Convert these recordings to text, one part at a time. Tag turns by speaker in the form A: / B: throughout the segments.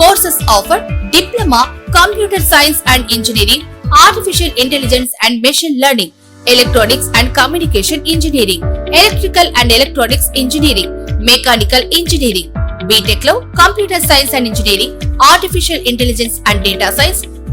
A: courses offer diploma computer science and engineering artificial intelligence and machine learning electronics and communication engineering electrical and electronics engineering mechanical engineering B Tech లో computer science and engineering artificial intelligence and data science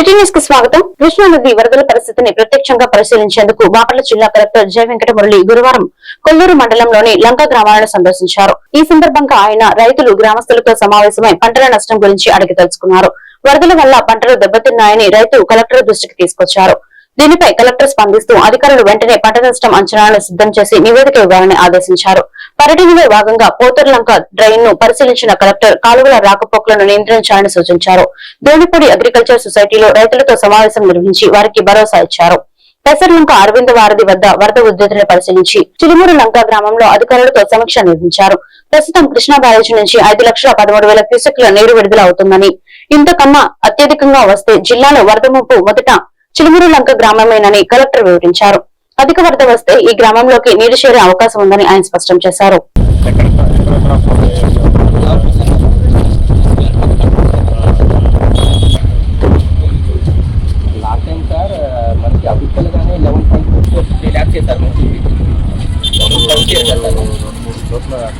B: City న్యూస్కి స్వాగతం. కృష్ణా నది వరదల పరిస్థితిని ప్రత్యక్షంగా పరిశీలించేందుకు బాపట్ల జిల్లా collector జయ వెంకట మురళి గురువారం కొల్లూరు మండలంలోని లంక గ్రామాలను సందర్శించారు. ఈ సందర్భంగా ఆయన రైతులు గ్రామస్తులతో సమావేశమై పంటల నష్టం గురించి అడిగి తెలుసుకున్నారు. వరదల వల్ల పంటలు దెబ్బతిన్నాయని రైతు కలెక్టర్ దృష్టికి తీసుకొచ్చారు. దీనిపై కలెక్టర్ స్పందిస్తూ అధికారులు వెంటనే పంట నష్టం అంచనాలను సిద్ధం చేసి నివేదిక ఇవ్వాలని ఆదేశించారు. పర్యటనలో భాగంగా పోతర్లంక డ్రైన్ను పరిశీలించిన కలెక్టర్ కాలువల రాకపోకలను నియంత్రించాలని సూచించారు. ధోనిపూడి అగ్రికల్చర్ సొసైటీలో రైతులతో సమావేశం నిర్వహించి వారికి భరోసా ఇచ్చారు. పెసర్లంక అరవింద వారధి వద్ద వరద ఉద్ధృతిని పరిశీలించి చిలుమూరు లంక గ్రామంలో అధికారులతో సమీక్ష నిర్వహించారు. ప్రస్తుతం కృష్ణా బ్యారేజీ నుంచి ఐదు లక్షల పదమూడు వేల క్యూసెక్ల నీరు విడుదల అవుతుందని ఇంతకన్నా అత్యధికంగా వస్తే జిల్లాలో వరద ముప్పు మొదట చిలుమూరు లంక గ్రామమేనని కలెక్టర్ వివరించారు. అధిక వరద వస్తే ఈ గ్రామంలోకి నీరు చేరే అవకాశం ఉందని ఆయన స్పష్టం చేశారు.
C: లాస్ట్ టైం సార్ మనకి అఫీషియల్ గానే eleven point four four three lakhs చేశారు మనకి కౌంట్ చేశారు సార్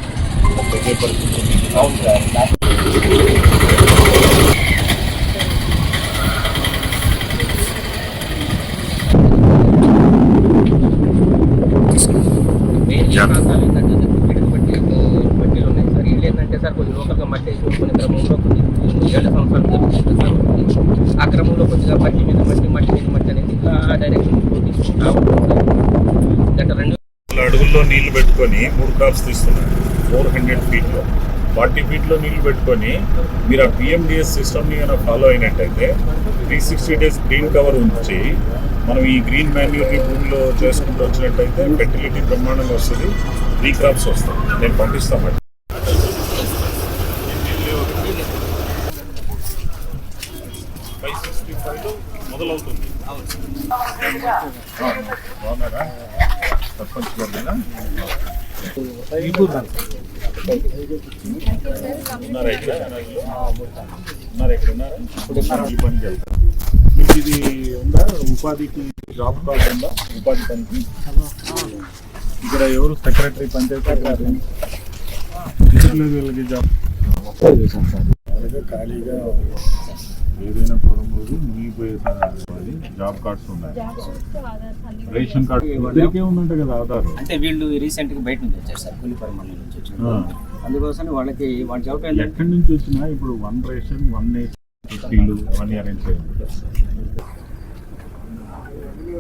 C: అవును సార్ లాస్ట్ మెయిన్ ప్రాంతాలు ఏంటంటే పిడికి పట్టీలు పట్టీలు ఉన్నాయి సార్ ఇల్లు ఏంటంటే సార్ కొంచెం లోకల్గా మట్టి వేసి ఉంచుకునే క్రమంలో కొన్ని ఏళ్ళ సంవత్సరాలు జరుగుతుంది సార్ మనకి. ఆ క్రమంలో కొద్దిగా మట్టి మీద మట్టి మట్టి మీద మట్టి అనేది ఇట్లా డైరెక్షన్ తీసుకుంటా ఉంటుంది సార్ గత రెండు
D: వందల అడుగుల్లో నీళ్ళు పెట్టుకొని మూడు క్రాప్స్ తీస్తున్నారు ఫోర్ హండ్రెడ్ ఫీట్లో ఫార్టీ ఫీట్లో నీళ్ళు పెట్టుకొని మీరు ఆ పిఎండిఎస్ సిస్టమ్ని కనుక ఫాలో అయినట్టయితే three sixty days green cover ఉంచి మనం ఈ గ్రీన్ మాన్యూర్ని భూమిలో చేసుకుంటూ వచ్చినట్టయితే ఫెర్టిలిటీ బ్రహ్మాండంగా వస్తుంది త్రీ క్రాప్స్ వస్తాయి. నేను పంపిస్తామండి ఫైవ్ సిక్స్టీ ఫైవ్లో మొదలవుతుంది. బాగున్నారా? సర్పంచ్ గారు ఉన్నారా ఇక్కడ ఉన్నారా. ఇక్కడ ఉన్నారా. ఈ పనికి వెళ్తారు మీకు ఇది ఉందా ఉపాధికి జాబ్ కార్డు ఉందా ఉపాధి పనికి ఇక్కడ ఎవరు సెక్రటరీ పంచాయతీ సెక్రటరీ జాబ్ ఖాళీగా ఏదైనా పొలం రోజు మునిగిపోయే అది జాబ్ కార్డ్స్ ఉన్నాయి రేషన్ కార్డు ఇద్దరికే ఉందంట కదా ఆధార్
E: అంటే వీళ్ళు రీసెంట్గా బయట నుంచి వచ్చారు సార్ కూలిపరి మండలి నుంచి వచ్చారు. అందుకోసం వాళ్ళకి వాళ్ళ ఏంటంటే
D: ఎక్కడి నుంచి వచ్చినా ఇప్పుడు వన్ రేషన్ వన్ ఫిఫ్టీలు అవన్నీ అరేంజ్ చేయాలి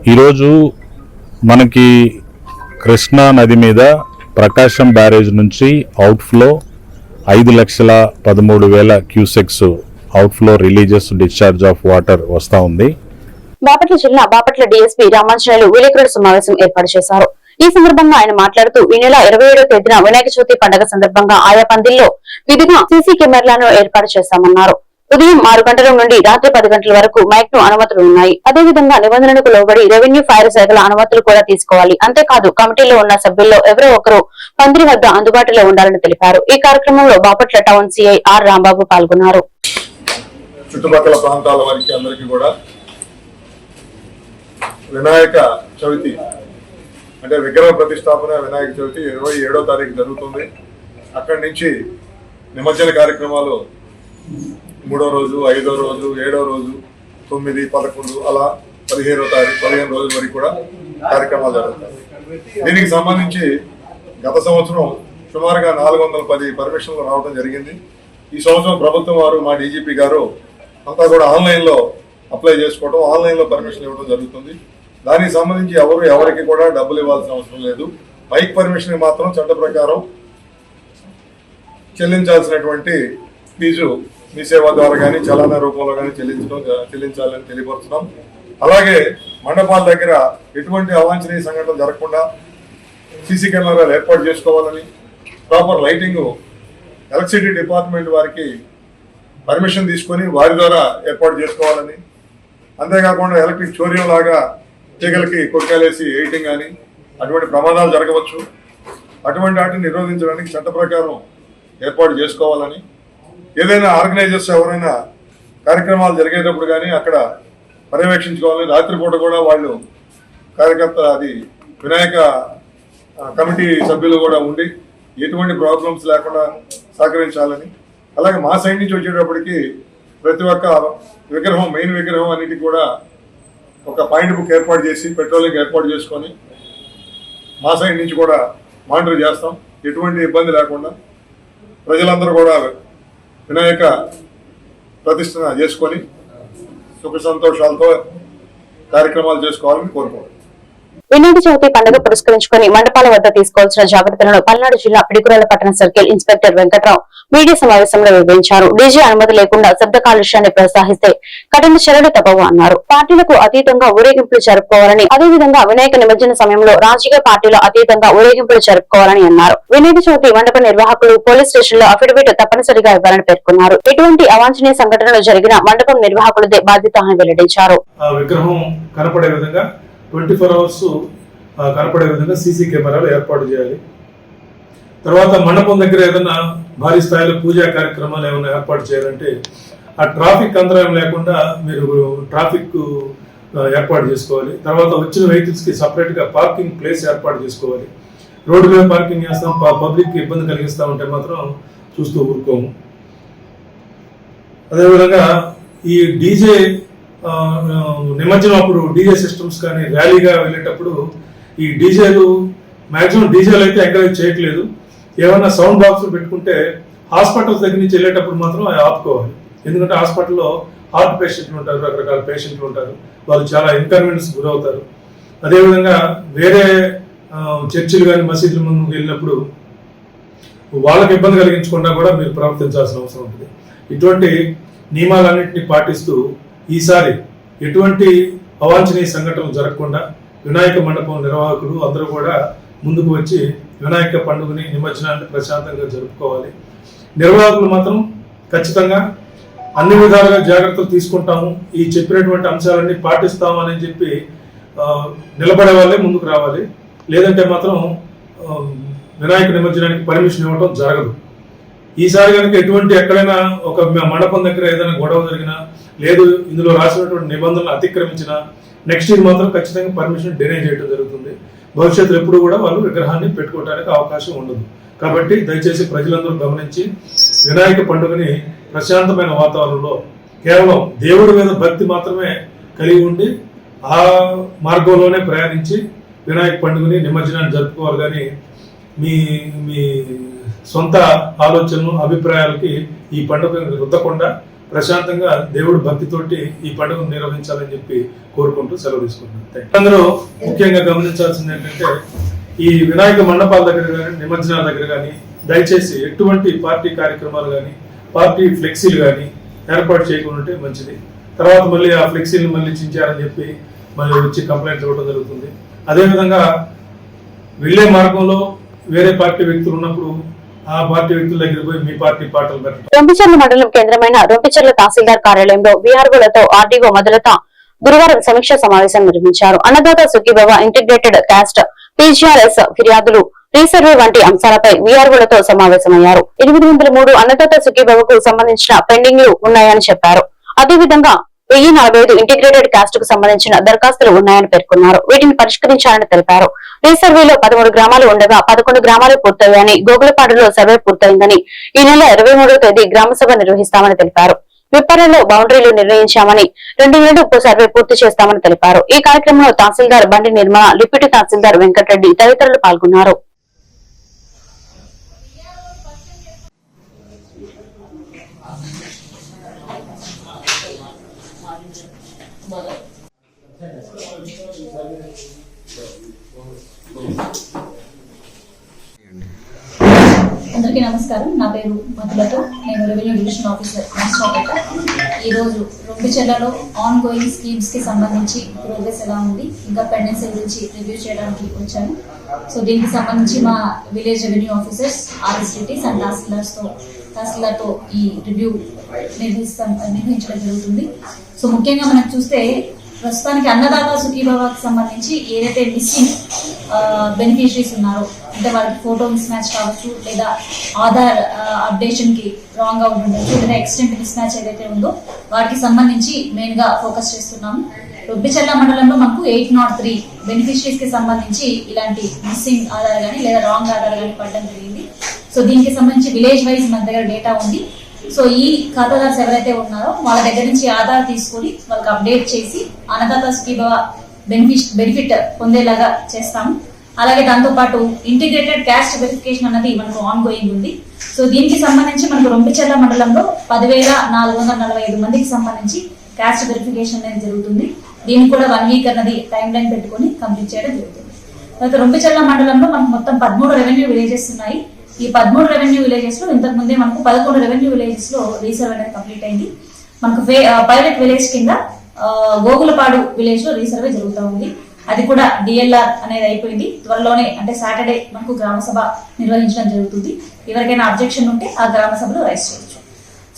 D: ఈరోజు మనకి కృష్ణా నది మీద ప్రకాశం బ్యారేజ్ నుంచి అవుట్ఫ్లో ఐదు లక్షల పదమూడు వేల cusecs outflow religious discharge of water వస్తా ఉంది.
B: బాపట్ల జిల్లా బాపట్ల డీఎస్పీ రామాంజనేయులు విలేకరుల సమావేశం ఏర్పాటు చేశారు. ఈ సందర్భంగా ఆయన మాట్లాడుతూ ఈ నెల ఇరవై ఏడో తేదీన వినాయక చవితి పండుగ సందర్భంగా ఆయా పందిల్లో విధిగా సీసీ కెమెరాలను ఏర్పాటు చేశామన్నారు ఉదయం ఆరు గంటల నుండి రాత్రి పది గంటల వరకు మైక్ను అనుమతులు ఉన్నాయి. అదేవిధంగా నిబంధనలకు లోబడి రెవెన్యూ ఫైర్ శాఖల అనుమతులు కూడా తీసుకోవాలి. అంతేకాదు కమిటీలో ఉన్న సభ్యుల్లో ఎవరో ఒకరు పందిరి వద్ద అందుబాటులో ఉండాలని తెలిపారు. ఈ కార్యక్రమంలో Bapatla town CI R Rambabu పాల్గొన్నారు.
F: చుట్టుపక్కల ప్రాంతాల వారికి అందరికీ కూడా వినాయక చవితి అంటే విగ్రహ ప్రతిష్టాపన వినాయక చవితి ఇరవై ఏడో తారీఖు జరుగుతుంది. అక్కడి నుంచి నిమజ్జన కార్యక్రమాలు మూడో రోజు ఐదో రోజు ఏడో రోజు తొమ్మిది పదకొండు అలా పదిహేనో తారీఖు పదిహేను రోజుల వరకు కూడా కార్యక్రమాలు జరుగుతాయి. దీనికి సంబంధించి గత సంవత్సరం సుమారుగా నాలుగు వందల పది పర్మిషన్లు రావడం జరిగింది. ఈ సంవత్సరం ప్రభుత్వం వారు మా డీజీపీ గారు అంతా కూడా ఆన్లైన్లో అప్లై చేసుకోవడం ఆన్లైన్లో పర్మిషన్ ఇవ్వడం జరుగుతుంది. దానికి సంబంధించి ఎవరు ఎవరికి కూడా డబ్బులు ఇవ్వాల్సిన అవసరం లేదు. బైక్ పర్మిషన్ మాత్రం చట్ట ప్రకారం చెల్లించాల్సినటువంటి ఫీజు మీ సేవ ద్వారా కానీ చలానా రూపంలో కానీ చెల్లించడం చెల్లించాలని తెలియపరుస్తున్నాం. అలాగే మండపాల దగ్గర ఎటువంటి అవాంఛనీయ సంఘటనలు జరగకుండా సీసీ కెమెరాలు ఏర్పాటు చేసుకోవాలని ప్రాపర్ లైటింగ్ ఎలక్ట్రిసిటీ డిపార్ట్మెంట్ వారికి పర్మిషన్ తీసుకొని వారి ద్వారా ఏర్పాటు చేసుకోవాలని. అంతేకాకుండా ఎలక్ట్రిక్ చోర్యం లాగా తీగలకి కొట్టాలేసి వేయటం కానీ అటువంటి ప్రమాదాలు జరగవచ్చు. అటువంటి వాటిని నిరోధించడానికి చట్ట ప్రకారం ఏర్పాటు చేసుకోవాలని. ఏదైనా ఆర్గనైజర్స్ ఎవరైనా కార్యక్రమాలు జరిగేటప్పుడు కానీ అక్కడ పర్యవేక్షించుకోవాలని రాత్రిపూట కూడా వాళ్ళు కార్యకర్త అది వినాయక కమిటీ సభ్యులు కూడా ఉండి ఎటువంటి ప్రాబ్లమ్స్ లేకుండా సహకరించాలని అలాగే మా సైడ్ నుంచి వచ్చేటప్పటికి ప్రతి ఒక్క విగ్రహం మెయిన్ విగ్రహం అన్నిటి కూడా ఒక పాయింట్ బుక్ ఏర్పాటు చేసి పెట్రోలింగ్ ఏర్పాటు చేసుకొని మా సైడ్ నుంచి కూడా మానిటర్ చేస్తాం. ఎటువంటి ఇబ్బంది లేకుండా ప్రజలందరూ కూడా వినాయక ప్రతిష్టన చేసుకొని సుఖ సంతోషాలతో కార్యక్రమాలు చేసుకోవాలని కోరుకుంటున్నాం.
B: వినాయక చవితి పండుగ పురస్కరించుకుని మండపాల వద్ద తీసుకోవాల్సిన జాగ్రత్తలను పల్నాడు జిల్లా పిడికురాల పట్టణ సర్కిల్ ఇన్స్పెక్టర్ వెంకట్రావు మీడియా సమావేశంలో వివరించారు. డీజే అనుమతి లేకుండా శబ్ద కాలుష్యాన్ని ప్రోత్సహిస్తే కఠిన చర్యలు తప్పవు అన్నారు. పార్టీలకు అతీతంగా ఊరేగింపులు జరుపుకోవాలని అదేవిధంగా వినాయక నిమజ్జన సమయంలో రాజకీయ పార్టీల అతీతంగా ఊరేగింపులు జరుపుకోవాలని అన్నారు. వినాయక చవితి మండప నిర్వాహకులు పోలీస్ స్టేషన్లో అఫిడవిట్ తప్పనిసరిగా ఇవ్వాలని పేర్కొన్నారు. ఎటువంటి అవాంఛనీయ సంఘటనలు జరిగిన మండపం నిర్వాహకులదే బాధ్యత అని వెల్లడించారు.
G: విగ్రహం కనపడే విధంగా ట్వంటీ ఫోర్ అవర్స్ కనపడే విధంగా సీసీ కెమెరాలు ఏర్పాటు చేయాలి. తర్వాత మండపం దగ్గర ఏదైనా భారీ స్థాయిలో పూజా కార్యక్రమాలు ఏమైనా ఏర్పాటు చేయాలంటే ఆ ట్రాఫిక్ అంతరాయం లేకుండా మీరు ట్రాఫిక్ ఏర్పాటు చేసుకోవాలి. తర్వాత వచ్చిన వెహికల్స్కి సపరేట్గా పార్కింగ్ ప్లేస్ ఏర్పాటు చేసుకోవాలి. రోడ్డు మీద పార్కింగ్ చేస్తాం పబ్లిక్కి ఇబ్బంది కలిగిస్తా ఉంటే మాత్రం చూస్తూ ఊరుకోము. అదేవిధంగా ఈ డీజే నిమజ్జనం అప్పుడు డీజే సిస్టమ్స్ కానీ ర్యాలీగా వెళ్ళేటప్పుడు ఈ డీజేలు మ్యాక్సిమం డీజేలు అయితే ఎంకరేజ్ చేయట్లేదు. ఏమన్నా సౌండ్ బాక్స్ పెట్టుకుంటే హాస్పిటల్స్ దగ్గర నుంచి వెళ్ళేటప్పుడు మాత్రం అవి ఆపుకోవాలి. ఎందుకంటే హాస్పిటల్లో హార్ట్ పేషెంట్లు ఉంటారు రకరకాల పేషెంట్లు ఉంటారు. వాళ్ళు చాలా ఇన్కన్వీనియన్స్ గురవుతారు. అదేవిధంగా వేరే చర్చిలు కానీ మసీదుల ముందుకు వెళ్ళినప్పుడు వాళ్ళకి ఇబ్బంది కలిగించకుండా కూడా మీరు ప్రవర్తించాల్సిన అవసరం ఉంటుంది. ఇటువంటి నియమాలన్నింటినీ పాటిస్తూ ఈసారి ఎటువంటి అవాంఛనీయ సంఘటనలు జరగకుండా వినాయక మండపం నిర్వాహకులు అందరూ కూడా ముందుకు వచ్చి వినాయక పండుగని నిమజ్జనాన్ని ప్రశాంతంగా జరుపుకోవాలి. నిర్వాహకులు మాత్రం ఖచ్చితంగా అన్ని విధాలుగా జాగ్రత్తలు తీసుకుంటాము. ఈ చెప్పినటువంటి అంశాలన్నీ పాటిస్తాము అని చెప్పి నిలబడే వాళ్ళే ముందుకు రావాలి. లేదంటే మాత్రం వినాయక నిమజ్జనానికి పర్మిషన్ ఇవ్వడం జరగదు. ఈసారి కనుక ఎటువంటి ఎక్కడైనా ఒక మండపం దగ్గర ఏదైనా గొడవ జరిగినా లేదు ఇందులో రాసినటువంటి నిబంధనలు అతిక్రమించినా నెక్స్ట్ ఇయర్ మాత్రం ఖచ్చితంగా పర్మిషన్ డినై చేయడం జరుగుతుంది. భవిష్యత్తులో ఎప్పుడు కూడా వాళ్ళు విగ్రహాన్ని పెట్టుకోవడానికి అవకాశం ఉండదు. కాబట్టి దయచేసి ప్రజలందరూ గమనించి వినాయక పండుగని ప్రశాంతమైన వాతావరణంలో కేవలం దేవుడి మీద భక్తి మాత్రమే కలిగి ఉండి ఆ మార్గంలోనే ప్రయాణించి వినాయక పండుగని నిమజ్జనాన్ని జరుపుకోవాలి కానీ మీ మీ సొంత ఆలోచనలు అభిప్రాయాలకి ఈ పండుగ రుద్దకుండా ప్రశాంతంగా దేవుడు భక్తితోటి ఈ పండుగను నిర్వహించాలని చెప్పి కోరుకుంటూ సెలవు తీసుకుంటున్నాను అందరూ ముఖ్యంగా గమనించాల్సింది ఏంటంటే ఈ వినాయక మండపాల దగ్గర కానీ నిమజ్జనాల దగ్గర కానీ దయచేసి ఎటువంటి పార్టీ కార్యక్రమాలు కానీ పార్టీ ఫ్లెక్సీలు కానీ ఏర్పాటు చేయకుండా ఉంటే మంచిది. తర్వాత మళ్ళీ ఆ ఫ్లెక్సీలు మళ్ళీ చించారని చెప్పి మళ్ళీ వచ్చి కంప్లైంట్ ఇవ్వడం జరుగుతుంది. అదేవిధంగా వెళ్ళే మార్గంలో వేరే పార్టీ వ్యక్తులు ఉన్నప్పుడు ఆ పార్టీ వ్యక్తుల దగ్గర పోయి మీ పార్టీ పాటలు పెట్టడం.
B: రొంపిచెర్ల మండలం కేంద్రమైన రొంపిచెర్ల తహసీల్దార్ కార్యాలయంలో బీఆర్ఓలతో ఆర్డీఓ మొదలత గురువారం సమీక్ష సమావేశం నిర్వహించారు. Annadata Sukhibhava integrated caste PGRS ఫిర్యాదులు రీసర్వే వంటి అంశాలపై వీఆర్ఓలతో సమావేశమయ్యారు. ఎనిమిది వందల మూడు అన్నదాత సుఖీభవకు సంబంధించిన పెండింగ్లు ఉన్నాయని చెప్పారు. అదేవిధంగా వెయ్యి నలభై ఐదు ఇంటిగ్రేటెడ్ కాస్ట్కు సంబంధించిన దరఖాస్తులు ఉన్నాయని పేర్కొన్నారు. వీటిని పరిష్కరించాలని తెలిపారు. రీసర్వేలో పదమూడు గ్రామాలు ఉండగా పదకొండు గ్రామాలు పూర్తయ్యాయని గోగులపాడులో సర్వే పూర్తయిందని ఈ నెల ఇరవై తేదీ గ్రామ సభ నిర్వహిస్తామని తెలిపారు. విప్పరలో బౌండరీలు నిర్ణయించామని రెండు నెలలు సర్వే పూర్తి చేస్తామని తెలిపారు. ఈ కార్యక్రమంలో తహసీల్దార్ బండి నిర్మల డిప్యూటీ తహసీల్దార్ వెంకటరెడ్డి తదితరులు పాల్గొన్నారు.
H: అందరికీ నమస్కారం. నా పేరు మధులత. నేను రెవెన్యూ డివిజన్ ఆఫీసర్ నర్సరావుపేట ఈరోజు రొంపిచెర్లలో ఆన్ గోయింగ్ స్కీమ్స్కి సంబంధించి ప్రోగ్రెస్ ఎలా ఉంది ఇంకా పెండెన్సీ గురించి రివ్యూ చేయడానికి వచ్చాను. సో దీనికి సంబంధించి మా విలేజ్ రెవెన్యూ ఆఫీసర్స్ ఆర్ఎస్టీటీస్ అండ్ తహసీల్దార్స్తో తహసీల్దార్తో ఈ రివ్యూ నిర్వహిస్తాం నిర్వహించడం జరుగుతుంది. సో ముఖ్యంగా మనం చూస్తే ప్రస్తుతానికి అన్నదాత సుఖీభావాకి సంబంధించి ఏదైతే మిస్సింగ్ బెనిఫిషరీస్ ఉన్నారో అంటే వాళ్ళకి ఫోటో మిస్ మ్యాచ్ కావచ్చు లేదా ఆధార్ అప్డేషన్కి రాంగ్గా ఉండొచ్చు లేదా ఎక్స్టెంట్ మిస్ మ్యాచ్ ఏదైతే ఉందో వాటికి సంబంధించి మెయిన్గా ఫోకస్ చేస్తున్నాము. రొబ్బిచెల్ల మండలంలో మనకు ఎయిట్ నాట్ త్రీ బెనిఫిషరీస్కి సంబంధించి ఇలాంటి మిస్సింగ్ ఆధార్ కానీ లేదా రాంగ్ ఆధార్ కానీ పడడం జరిగింది. సో దీనికి సంబంధించి విలేజ్ వైజ్ మన దగ్గర డేటా ఉంది. సో ఈ ఖాతాదార్స్ ఎవరైతే ఉన్నారో వాళ్ళ దగ్గర నుంచి ఆధార్ తీసుకొని వాళ్ళకి అప్డేట్ చేసి అన్నదాత స్కీమ్ బెనిఫిట్ బెనిఫిట్ పొందేలాగా చేస్తాము. అలాగే దాంతో పాటు ఇంటిగ్రేటెడ్ క్యాస్ట్ వెరిఫికేషన్ అన్నది మనకు ఆన్ గోయింగ్ ఉంది. సో దీనికి సంబంధించి మనకు రొంపిచెర్ల మండలంలో పదివేల నాలుగు వందల నలభై ఐదు మందికి సంబంధించి క్యాస్ట్ వెరిఫికేషన్ అనేది జరుగుతుంది. దీనికి కూడా వన్ వీక్ అన్నది టైం లైన్ పెట్టుకొని కంప్లీట్ చేయడం జరుగుతుంది. తర్వాత రొంపిచెర్ల మండలంలో మనకు మొత్తం పదమూడు రెవెన్యూ విలేజెస్ ఉన్నాయి. ఈ పదమూడు రెవెన్యూ విలేజెస్లో ఇంతకు ముందే మనకు పదకొండు రెవెన్యూ విలేజెస్లో రీసర్వ్ అనేది కంప్లీట్ అయింది. మనకు పైలట్ విలేజ్ కింద గోగులపాడు విలేజ్లో రీసర్వే జరుగుతూ ఉంది. అది కూడా డిఎల్ఆర్ అనేది అయిపోయింది. త్వరలోనే అంటే సాటర్డే మనకు గ్రామ సభ నిర్వహించడం జరుగుతుంది. ఎవరికైనా అబ్జెక్షన్ ఉంటే ఆ గ్రామ సభలో రైస్ చేయొచ్చు.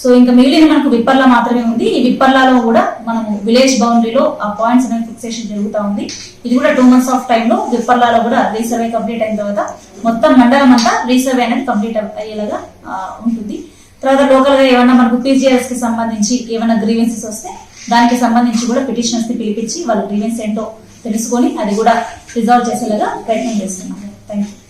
H: సో ఇంకా మిగిలిన మనకు విప్పర్లా మాత్రమే ఉంది. ఈ విప్పర్లలో కూడా మనము విలేజ్ బౌండరీలో ఆ పాయింట్స్ అనేది ఫిక్సేషన్ జరుగుతూ ఉంది. ఇది కూడా టూ మంత్స్ ఆఫ్ టైంలో విప్పర్లలో కూడా రీసర్వే కంప్లీట్ అయిన తర్వాత మొత్తం మండలం అంతా రీసర్వే అనేది కంప్లీట్ అయ్యేలాగా ఉంటుంది. తర్వాత లోకల్గా ఏమైనా మనకు పీజీఆర్ఎస్కి సంబంధించి ఏమైనా గ్రీవెన్సెస్ వస్తే దానికి సంబంధించి కూడా పిటిషనర్స్ని పిలిపించి వాళ్ళ గ్రీవెన్స్ ఏంటో తెలుసుకొని అది కూడా రిజాల్వ్ చేసేలాగా ప్రయత్నం చేస్తున్నాం థ్యాంక్ యూ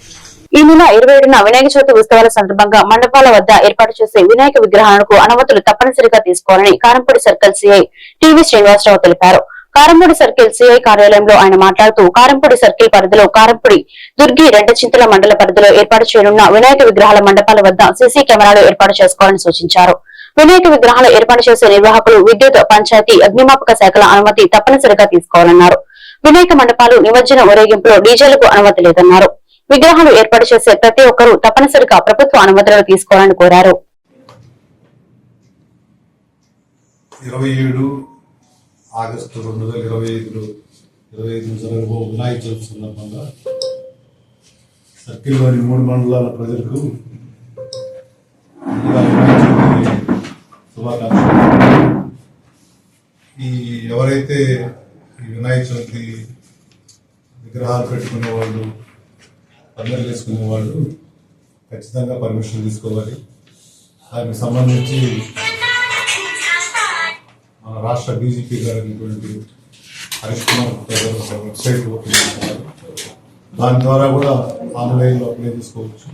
B: ఈ నెల ఇరవై ఏడున వినాయక చవితి ఉత్సవాల సందర్భంగా మండపాల వద్ద ఏర్పాటు చేసే వినాయక విగ్రహాలకు అనుమతులు తప్పనిసరిగా తీసుకోవాలని Karampudi circle CI TV Srinivasarao తెలిపారు. కారంపూడి సర్కిల్ సిఐ కార్యాలయంలో ఆయన మాట్లాడుతూ కారంపూడి సర్కిల్ పరిధిలో కారంపూడి దుర్గి రెండచింతల మండల పరిధిలో ఏర్పాటు చేయనున్న వినాయక విగ్రహాల మండపాల వద్ద సీసీ కెమెరాలు ఏర్పాటు చేసుకోవాలని సూచించారు. వినాయక విగ్రహాలు ఏర్పాటు చేసే నిర్వాహకులు విద్యుత్ పంచాయతీ అగ్నిమాపక శాఖల అనుమతి తప్పనిసరిగా తీసుకోవాలన్నారు. వినాయక మండపాలు నిమజ్జన ఊరేగింపులో డీజేలకు అనుమతి లేదన్నారు. విగ్రహాలు ఏర్పాటు చేసే ప్రతి ఒక్కరూ తప్పనిసరిగా ప్రభుత్వ అనుమతులను తీసుకోవాలని కోరారు.
I: ఇరవై ఏడు ఆగస్టు రెండు వేల ఇరవై ఐదులో ఇరవై ఐదు జరగబో వినాయక చవితి సందర్భంగా. సర్కిల్లోని మూడు మండలాల ప్రజలకు శుభాకాంక్షలు. ఈ ఎవరైతే ఈ వినాయక చవితి విగ్రహాలు పెట్టుకునే వాళ్ళు పందిరి చేసుకునే వాళ్ళు ఖచ్చితంగా పర్మిషన్ తీసుకోవాలి. దానికి సంబంధించి మన రాష్ట్ర డీజీపీ గారు అయినటువంటి హరీష్ కుమార్ గారు వెబ్సైట్ ఓపెన్ చేస్తున్నారు దాని ద్వారా కూడా ఆన్లైన్లో అప్లై చేసుకోవచ్చు.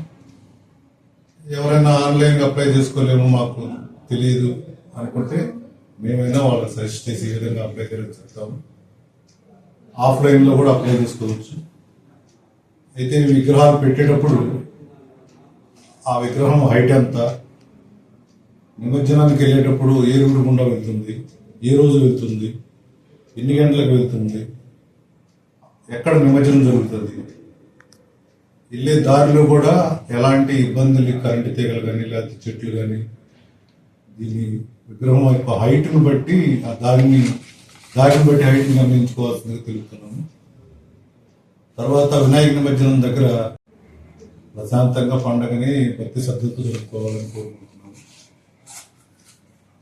I: ఎవరైనా ఆన్లైన్గా అప్లై చేసుకోలేము మాకు తెలియదు అనుకుంటే మేమైనా వాళ్ళకి సజెస్ట్ చేసి ఈ విధంగా అప్లై చేయడం చెప్తాము. ఆఫ్లైన్లో కూడా అప్లై చేసుకోవచ్చు. అయితే విగ్రహాలు పెట్టేటప్పుడు ఆ విగ్రహం హైట్ ఎంత? నిమజ్జనానికి వెళ్ళేటప్పుడు ఏ రూట్ గుండా వెళ్తుంది? ఏ రోజు వెళ్తుంది? ఎన్ని గంటలకు వెళ్తుంది? ఎక్కడ నిమజ్జనం జరుగుతుంది? వెళ్ళే దారిలో కూడా ఎలాంటి ఇబ్బందులు కరెంటు తీగలు కానీ లేకపోతే చెట్లు కానీ దీని విగ్రహం యొక్క హైట్ను బట్టి ఆ దారిని దారిని బట్టి హైట్ని గమనించుకోవాల్సిందిగా తెలుపుతున్నాము. తర్వాత వినాయక నిమజ్జనం దగ్గర ప్రశాంతంగా పండగని భక్తి శ్రద్ధతో జరుపుకోవాలని కోరుకుంటున్నాను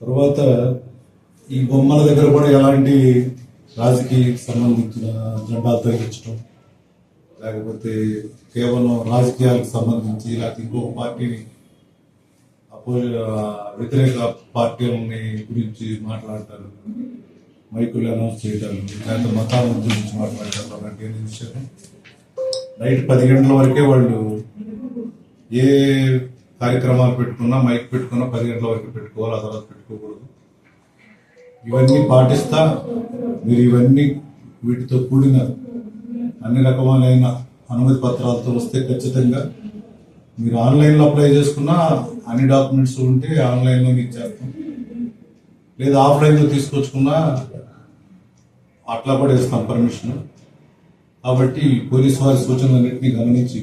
I: తర్వాత ఈ బొమ్మల దగ్గర కూడా ఎలాంటి రాజకీయ సంబంధించిన జెండాలు తగ్గించడం లేకపోతే కేవలం రాజకీయాలకు సంబంధించి లేకపోతే ఇంకొక పార్టీని అపో వ్యతిరేక పార్టీలని గురించి మాట్లాడతారు. మైకులు అనౌన్స్ చేయడం లేకపోతే మతాల గురించి మాట్లాడటం అలాంటి ఏం విషయం నైట్ పది గంటల వరకే వాళ్ళు ఏ కార్యక్రమాలు పెట్టుకున్నా మైక్ పెట్టుకున్నా పది గంటల వరకు పెట్టుకోవాలి ఆ తర్వాత పెట్టుకోకూడదు. ఇవన్నీ పాటిస్తా మీరు ఇవన్నీ వీటితో కూడిన అన్ని రకమైన అనుమతి పత్రాలతో వస్తే ఖచ్చితంగా మీరు ఆన్లైన్లో అప్లై చేసుకున్నా అన్ని డాక్యుమెంట్స్ ఉంటే ఆన్లైన్లో మీకు చేస్తాం లేదా ఆఫ్లైన్లో తీసుకొచ్చుకున్నా అట్లా కూడా ఇస్తాం పర్మిషన్ కాబట్టి పోలీసు వారి సూచనలన్నింటినీ గమనించి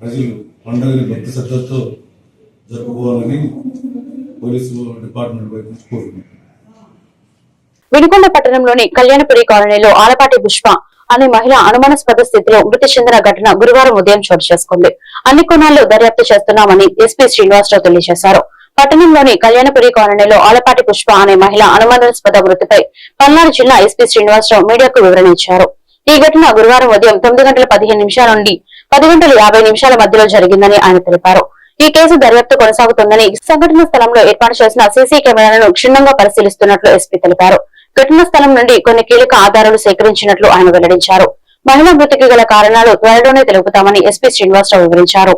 I: ప్రజలు పండుగని భక్తి శ్రద్ధతో జరుపుకోవాలని పోలీసు డిపార్ట్మెంట్ వైపు నుంచి కోరుకుంటున్నాం.
B: వినుకొండ పట్టణంలోని కళ్యాణపురి కాలనీలో ఆలపాటి పుష్ప అనే మహిళ అనుమానాస్పద స్థితిలో మృతి చెందిన ఘటన గురువారం ఉదయం చోటు చేసుకుంది. అన్ని కోణాల్లో దర్యాప్తు చేస్తున్నామని ఎస్పీ శ్రీనివాసరావు తెలియజేశారు. పట్టణంలోని కళ్యాణపురి కాలనీలో ఆలపాటి పుష్ప అనే మహిళ అనుమానాస్పద మృతిపై పల్నాడు జిల్లా ఎస్పీ శ్రీనివాసరావు మీడియాకు వివరణ ఇచ్చారు ఈ ఘటన గురువారం ఉదయం తొమ్మిది గంటల పదిహేను నిమిషాల నుండి పది గంటల యాభై నిమిషాల మధ్యలో జరిగిందని ఆయన తెలిపారు. ఈ కేసు దర్యాప్తు కొనసాగుతుందని సంఘటన స్థలంలో ఏర్పాటు చేసిన సీసీ కెమెరాలను క్షుణ్ణంగా పరిశీలిస్తున్నట్లు ఎస్పీ తెలిపారు. ఘటనా స్థలం నుండి కొన్ని కీలక ఆధారాలు సేకరించినట్లు ఆయన వెల్లడించారు. మహిళ మృతికి గల కారణాలు త్వరలోనే తెలుపుతామని ఎస్పీ శ్రీనివాసరావు వివరించారు.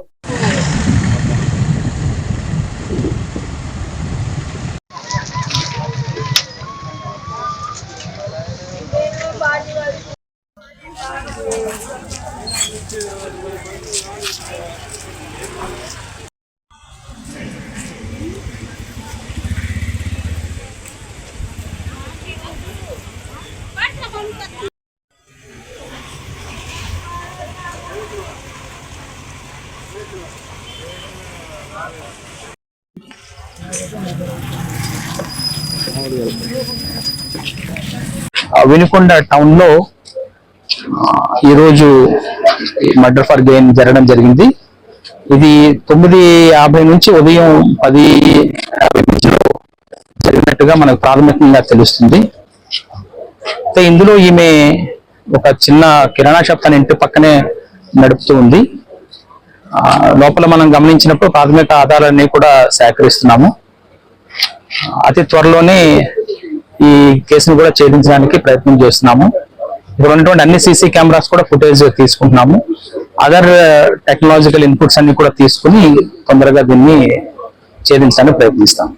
J: వినుకొండ టౌన్లో ఈరోజు మర్డర్ ఫర్ గెయిన్ జరగడం జరిగింది. ఇది తొమ్మిది యాభై నుంచి ఉదయం పది యాభై మధ్యలో జరిగినట్టుగా మనకు ప్రాథమికంగా తెలుస్తుంది. అయితే ఇందులో ఈమె ఒక చిన్న కిరాణా షాప్ తన ఇంటి పక్కనే నడుపుతూ ఉంది. లోపల మనం గమనించినప్పుడు ప్రాథమిక ఆధారాన్ని కూడా సేకరిస్తున్నాము. అతి త్వరలోనే ఈ కేసును కూడా ఛేదించడానికి ప్రయత్నం చేస్తున్నాము. ఇక్కడ ఉన్నటువంటి అన్ని సీసీ కెమెరాస్ కూడా ఫుటేజ్ తీసుకుంటున్నాము. అదర్ టెక్నాలజికల్ ఇన్పుట్స్ అన్ని కూడా తీసుకుని తొందరగా దీన్ని ఛేదించడానికి ప్రయత్నిస్తాం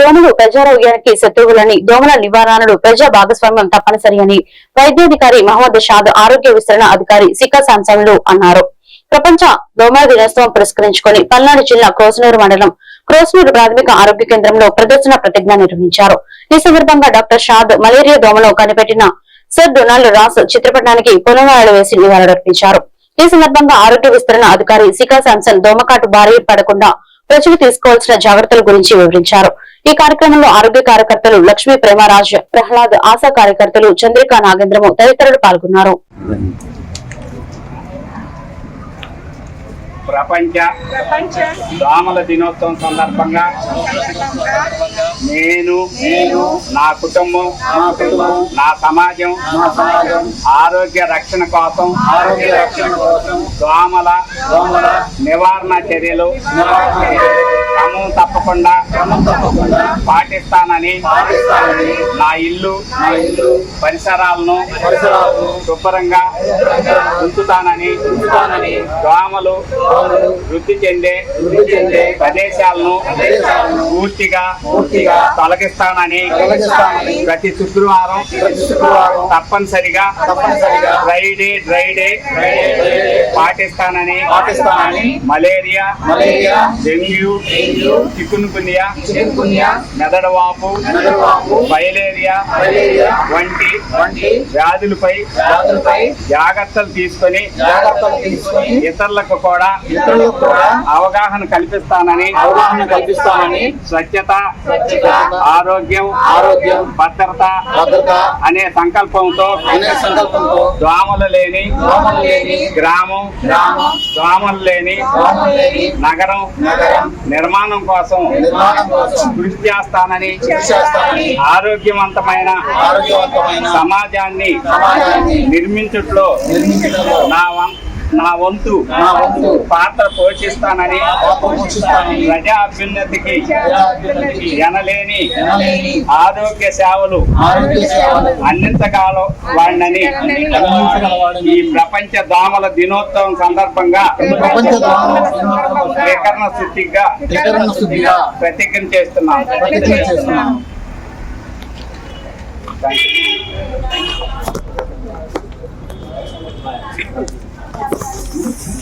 B: దోమలు ప్రజారోగ్యానికి శత్రువులని దోమల నివారణలు ప్రజా భాగస్వామ్యం తప్పనిసరి అని వైద్యాధికారి మహమ్మద్ షాద్ ఆరోగ్య విస్తరణ అధికారి సికా సాంసంలు అన్నారు. ప్రపంచ దోమల దినోత్సవం పురస్కరించుకొని పల్నాడు జిల్లా కోసనూరు మండలం క్రోసనూరు ప్రాథమిక ఆరోగ్య కేంద్రంలో ప్రదర్శన ప్రతిజ్ఞ నిర్వహించారు. ఈ సందర్భంగా డాక్టర్ షాద్ మలేరియా దోమలో కనిపెట్టిన సర్ డొనాల్డ్ రాస్ చిత్రపటానికి పొలమాలలు వేసి నివాళులర్పించారు. ఈ సందర్భంగా ఆరోగ్య విస్తరణ అధికారి సికా శాంసన్ దోమకాటు బారి పడకుండా ప్రజలు తీసుకోవాల్సిన జాగ్రత్తల గురించి వివరించారు. ఈ కార్యక్రమంలో ఆరోగ్య కార్యకర్తలు లక్ష్మీ ప్రేమరాజ్ ప్రహ్లాద్ ఆశా కార్యకర్తలు చంద్రికా నాగేంద్రము తదితరులు పాల్గొన్నారు.
K: ప్రపంచ దోమల దినోత్సవం సందర్భంగా నేను నేను నా కుటుంబం నా కుటుంబం నా సమాజం నా సమాజం ఆరోగ్య రక్షణ కోసం ఆరోగ్య రక్షణ కోసం దోమల దోమల నివారణ చర్యలు క్రమం తప్పకుండా క్రమం తప్పకుండా పాటిస్తానని నా ఇల్లు పరిసరాలను పరిసరాలను శుభ్రంగా ఉంచుతానని ఉంచుతానని దోమలు వృద్ధి చెందే వృద్ధి చెందే ప్రదేశాలను పూర్తిగా పూర్తిగా తొలగిస్తానని ప్రతి శుక్రవారం ప్రతి శుక్రవారం తప్పనిసరిగా తప్పనిసరిగా dry day dry day పాటిస్తానని malaria dengue dengue chikungunya chikungunya మెదడు వాపు మెదడు వాపు బయలేరియా వంటి వంటి వ్యాధులపై వ్యాధులపై జాగ్రత్తలు తీసుకొని జాగ్రత్తలు తీసుకొని ఇతరులకు కూడా ఇతరులకు కూడా అవగాహన కల్పిస్తానని అవగాహన కల్పిస్తానని స్వచ్ఛత ఆరోగ్యం ఆరోగ్యం భద్రత భద్రత అనే సంకల్పంతో అనే సంకల్పంతో దోమలు లేని గ్రామం గ్రామం దోమలు లేని నగరం నగరం నిర్మాణం నిర్మాణం కోసం కృషి చేస్తానని ఆరోగ్యవంతమైన ఆరోగ్యవంతమైన సమాజాన్ని నిర్మించుట్లో నా నా వంతు నా వంతు పాత్ర పోషిస్తానని ప్రజా అభ్యున్నతికి ఎనలేని ఆరోగ్య సేవలు అందించగల వాడినని ఈ ప్రపంచ దోమల దినోత్సవం సందర్భంగా ప్రపంచ త్రికరణ శుద్ధిగా ప్రతిజ్ఞ చేస్తున్నాం. ప్రతిజ్ఞ చేస్తున్నాం.